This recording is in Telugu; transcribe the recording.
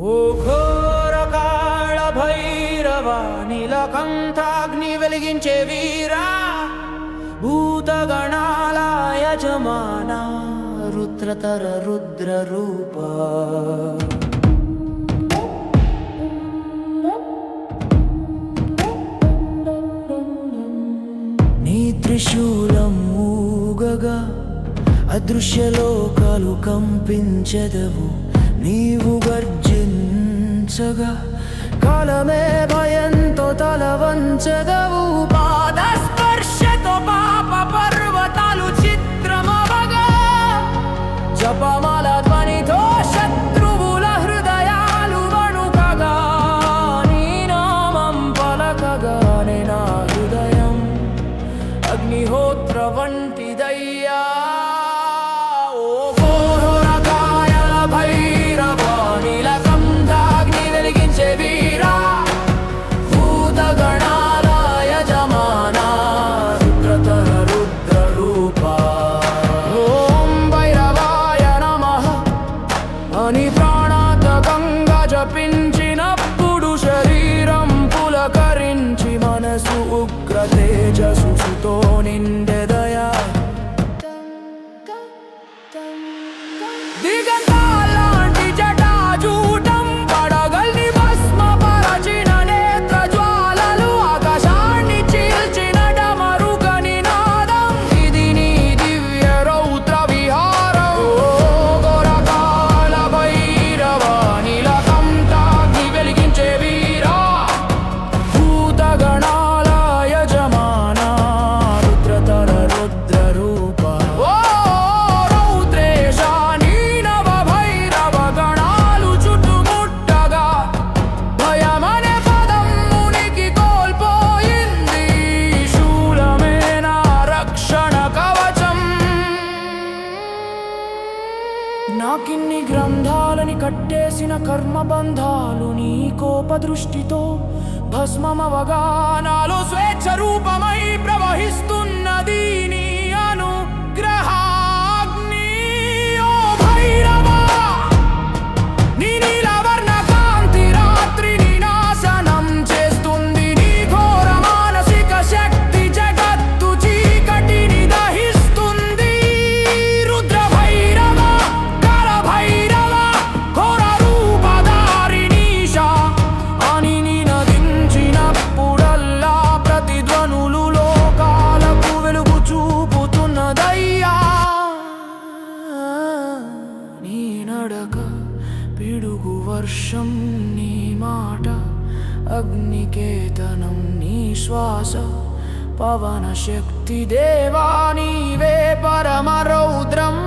ఓ ఘోర కాళ భైరవ నీలకంఠాగ్ని వెలిగించే వీరా భూతగణాల యజమాన రుద్రతర రుద్ర రూప నీ మూగగా అదృశ్యలోకాలు కంపించెదవు నీవు గర్జ దిశగా కాలమే భయంతో తల వంచగా పాద స్పర్శతో పాప పర్వతాలు చిత్రమవగా. జపమాల ధ్వనితో శత్రువుల హృదయాలు వంటి నాకిన్ని గ్రంథాలని కట్టేసిన కర్మబంధాలు నీ కోప దృష్టితో భస్మమవగానాలు స్వేచ్ఛ రూపమై ప్రవహిస్తున్నది నీ अग्निकेतनं निश्वास पवनशक्तिदेवा नीवे परमरौद्रम्